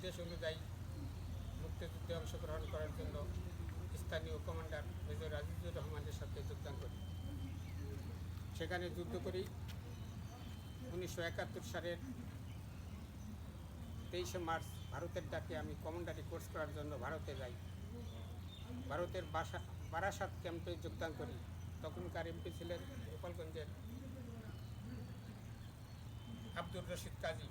নির্দেশ অনুযায়ী মুক্তিযুদ্ধে অংশগ্রহণ করার জন্য স্থানীয় কমান্ডার মেজর আজিজুর রহমানের সাথে যোগদান করি। সেখানে যুদ্ধ করি। উনিশশো একাত্তর সালের তেইশে মার্চ ভারতের ডাকে আমি কমান্ডারি কোর্স করার জন্য ভারতে যাই। ভারতের বাসা, বারাসাত ক্যাম্পে যোগদান করি। তখনকার এমপি ছিলেন গোপালগঞ্জের আব্দুর রশিদ কাজী।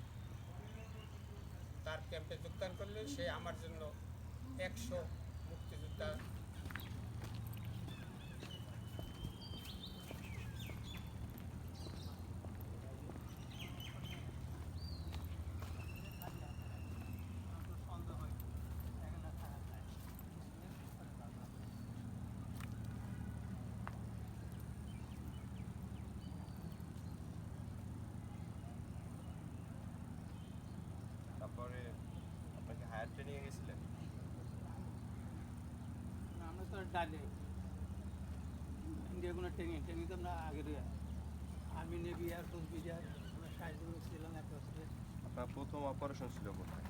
তার ক্যাম্পে যোগদান করলে সে আমার জন্য একশো মুক্তিযোদ্ধা ট্রেনিংয়ে গেছিলেন। আমরা তো ডালে ইন্ডিয়া কোনো ট্রেনিং ট্রেনিং তো আমরা আর্মি নেভি বিজার আমরা সাহায্য ছিলাম এক বছরে। আপনার প্রথম অপারেশন ছিল কোথায়?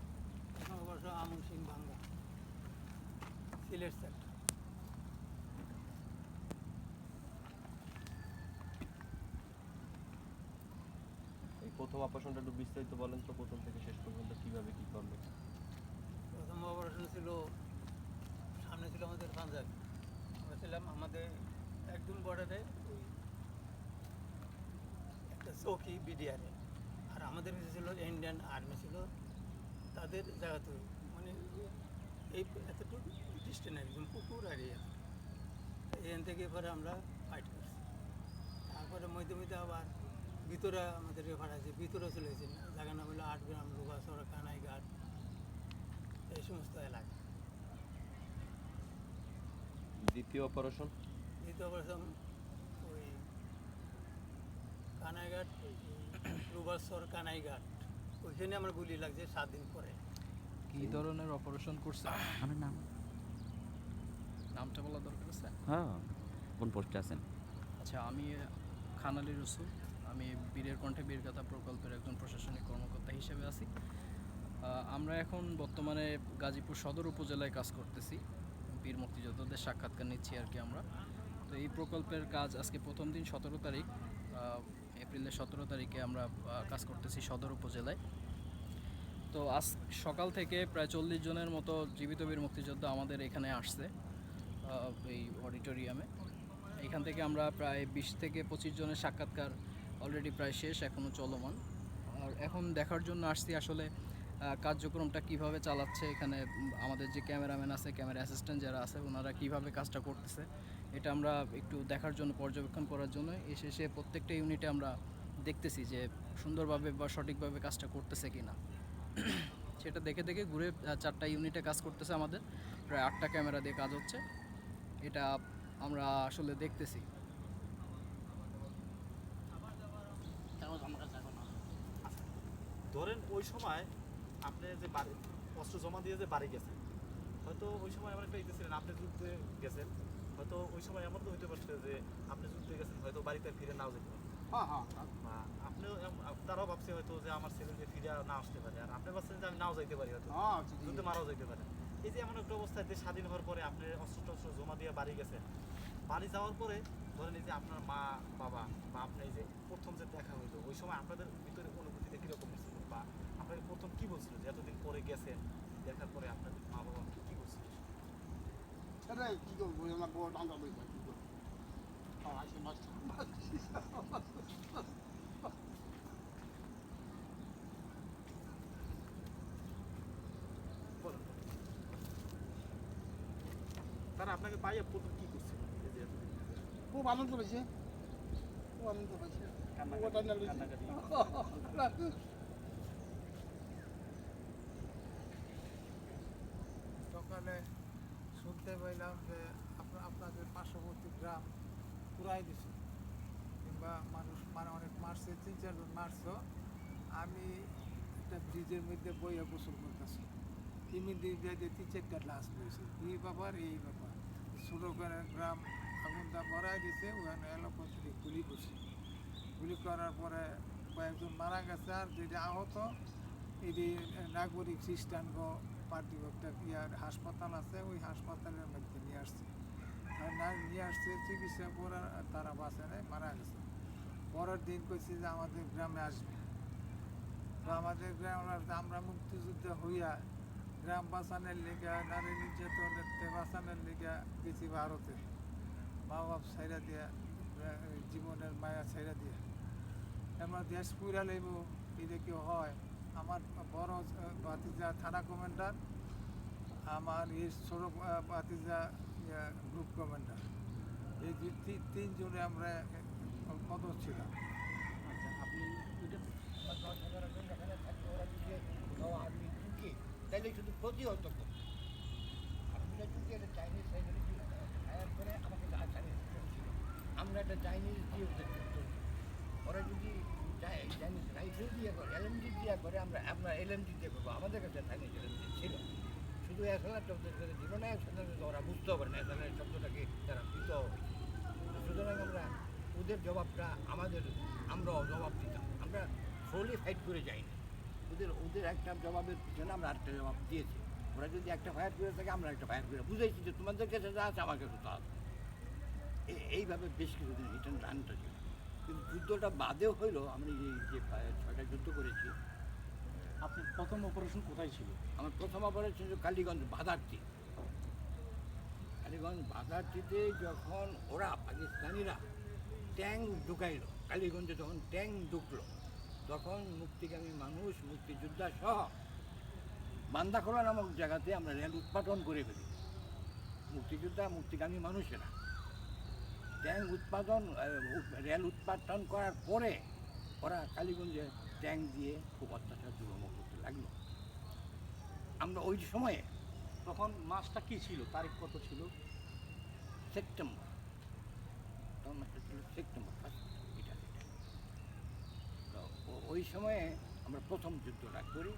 প্রথম বর্ষ আমন সিং বাংলা সিলেট প্রথম অপারেশনটা একটু বিস্তারিত বলেন তো প্রথম থেকে শেষ পর্যন্ত কীভাবে কি করলেন? অপারেশন ছিল, সামনে ছিল আমাদের পাঞ্জাবি। আমরা ছিলাম আমাদের একদম বর্ডারে ওই একটা চৌকি বিডিআরে আর আমাদের কাছে ছিল ইন্ডিয়ান আর্মি ছিল, তাদের জায়গাতে। মানে এই এতটুকু ডিস্টেন্স একদম পুকুর আর এখান থেকে পরে আমরা ফাইট করছি। তারপরে মধ্যে মধ্যে আবার ভিতরে আমাদেরকে পাঠাচ্ছে ভিতরে চলে গেছে। জায়গা নাম হলো আট গ্রাম লোহাসরা কানাইঘাট এই সমস্ত এলাকা। দ্বিতীয় অপারেশন দ্বিতীয় প্রথম ওই কানাইঘাট রুবাসর কানাইঘাট। ওইখানে আমার গুলি লাগছে সাত দিন পরে। কি ধরনের অপারেশন করছে? আমার নাম। নামটা বলা দরকার আছে? হ্যাঁ কোন পোস্টে আছেন? আচ্ছা আমি খান আলী রসুল। আমি বীরের কণ্ঠে বীরগাথা প্রকল্পের একজন প্রশাসনিক কর্মকর্তা হিসেবে আছি। আমরা এখন বর্তমানে গাজীপুর সদর উপজেলায় কাজ করতেছি। বীর মুক্তিযোদ্ধাদের সাক্ষাৎকার নিচ্ছি আর কি আমরা। তো এই প্রকল্পের কাজ আজকে প্রথম দিন সতেরো তারিখ এপ্রিলের সতেরো তারিখে আমরা কাজ করতেছি সদর উপজেলায়। তো আজ সকাল থেকে প্রায় চল্লিশ জনের মতো জীবিত বীর মুক্তিযোদ্ধা আমাদের এখানে আসছে এই অডিটোরিয়ামে। এখান থেকে আমরা প্রায় বিশ থেকে পঁচিশ জনের সাক্ষাৎকার অলরেডি প্রায় শেষ এখনও চলমান। আর এখন দেখার জন্য আসছি আসলে কার্যক্রমটা কীভাবে চালাচ্ছে, এখানে আমাদের যে ক্যামেরাম্যান আছে, ক্যামেরা অ্যাসিস্ট্যান্ট যারা আছে, ওনারা কীভাবে কাজটা করতেছে, এটা আমরা একটু দেখার জন্য, পর্যবেক্ষণ করার জন্য এসে প্রত্যেকটা ইউনিটে আমরা দেখতেছি যে সুন্দরভাবে বা সঠিকভাবে কাজটা করতেছে কি না সেটা দেখে দেখে ঘুরে চারটা ইউনিটে কাজ করতেছে আমাদের, প্রায় আটটা ক্যামেরা দিয়ে কাজ হচ্ছে, এটা আমরা আসলে দেখতেছি। ধরেন ওই সময় আপনি যে বাড়ি অস্ত্র জমা দিয়ে যে বাড়ি গেছেন হয়তো ওই সময় এমন একটা ইতে ছিলেন আপনি যুদ্ধে গেছেন হয়তো ওই সময় এমন তো হইতে পারছে যে আপনি যুদ্ধে গেছেন হয়তো বাড়িতে ফিরে নাও যেতে পারেন আপনিও তারাও ভাবছে হয়তো যে আমার ছেলে যে ফিরে না আসতে পারে আর আপনি ভাবছেন যে আমি নাও যাইতে পারি হয়তো যুদ্ধে মারাও যাইতে পারে। এই যে এমন একটা অবস্থায় যে স্বাধীন হওয়ার পরে আপনি অস্ত্র টস্ত্র জমা দিয়ে বাড়ি গেছেন বাড়ি যাওয়ার পরে ধরেন এই যে আপনার মা বাবা বা আপনি এই যে প্রথম যে দেখা হইল ওই সময় আপনাদের ভিতরে অনুভূতিটা কীরকম ছিল বা আপনাকে প্রথম কি বলছিল? যে এতদিন পরে গেছেন দেখার পরে আপনাদের মা বাবা কি বলছিল? সেটাই কি করব? আমার বড় টাঙ্গা বইটা কি করব? আসে মাছ তারা আপনাকে পাইয়া প্রথম কি করছিল? এতদিন খুব আনন্দ পাইছে। খুব আনন্দ পাইছে। ওটা না লইছে। সকালে শুনতে পাইলাম যে আপনা- আপনাদের পার্শ্ববর্তী গ্রাম পুরাই দিছে। কিংবা মানুষ মানে অনেক মারছে, তিন চারজন মারছো। আমি একটা ব্রিজের মধ্যে বইয়া গোসল করতেছি। ইমিডিয়েট দিয়ে তিন চারটা লাশ পেয়েছি এই ব্যাপার এই ব্যাপার। করে গ্রাম আগুনটা মরাই দিছে, ওখানে এলোপতি গুলি করছে। গুলি করার পরে কয়েকজন মারা গেছে, আর যেটা আহত এটি নাগরিক খ্রিস্টানগ পার্টি একটা ইয়ার হাসপাতাল আছে, ওই হাসপাতালের মধ্যে নিয়ে আসছে। নিয়ে আসছে, চিকিৎসা করার তারা বাঁচে নাই, মারা গেছে। পরের দিন কইছে যে আমাদের গ্রামে আসবে। তো আমাদের গ্রামে আমরা মুক্তিযুদ্ধ হইয়া গ্রাম বাঁচানোর লিগা, নারী নির্যাতনের বাঁচানোর লিগা গেছি ভারতে। মা বাপ ছাইরা দিয়া জীবনের মায়া ছাইরা দিয়া। আমরা দেশ পুরা লইব এটা হয়? আমার বড় ভাতিজা থানা কমান্ডার আমার এই আহ, ভাতিজা গ্রুপ কমান্ডার। এই তিনজনে আমরা পদক ছিলাম। আচ্ছা আপনি দশ এখানে ওরা যদি আর্মি ঢুকে তাহলে শুধু ক্ষতি হতো চাইনিজ আমাকে আমরা একটা চাইনিজ দিয়ে ওদের ওরা যদি এলএমজি দিয়ে করে আমরা আমরা দিয়ে করব। আমাদের কাছে ছিল। শুধু ওরা বুঝতেও পারে না তারা দিত সুতরাং আমরা ওদের জবাবটা আমাদের, আমরাও জবাব দিতাম। আমরা সোলি ফাইট করে যাইনি। ওদের ওদের একটা জবাবের পিছনে আমরা আরেকটা জবাব দিয়েছি। ওরা যদি একটা ফায়ার করে থাকে, আমরা একটা ফায়ার করে বুঝাইছি যে তোমাদের কাছে যা আছে আমার কাছে তা এ- এইভাবে বেশ কিছুদিন রিটার্ন রানটা ছিল। কিন্তু যুদ্ধটা বাদেও হইল আমরা এই যে ছয়টা যুদ্ধ করেছি। আপনার প্রথম অপারেশন কোথায় ছিল? আমার প্রথম অপারেশন ছিল কালীগঞ্জ বাধারটি কালীগঞ্জ বাধারটিতে যখন ওরা পাকিস্তানিরা ট্যাঙ্ক ঢুকাইলো কালীগঞ্জে যখন ট্যাঙ্ক ঢুকলো তখন মুক্তিগামী মানুষ মুক্তিযোদ্ধা সহ বান্দাখোলা নামক জায়গাতে আমরা রেল উৎপাদন করে ফেলি। মুক্তিযোদ্ধা মুক্তিগামী মানুষেরা। ট্যাঙ্ক উৎপাদন রেল উৎপাদন করার পরে ওরা কালীগঞ্জে ট্যাঙ্ক দিয়ে খুব অত্যাচার দুর্গম করতে লাগল। আমরা ওই সময়ে তখন মাসটা কি ছিল? তারিখ কত ছিল? সেপ্টেম্বর। তখন মাসটা ছিল সেপ্টেম্বর, ফার্স্ট এটা। তো ওই সময়ে আমরা প্রথম যুদ্ধটা করি।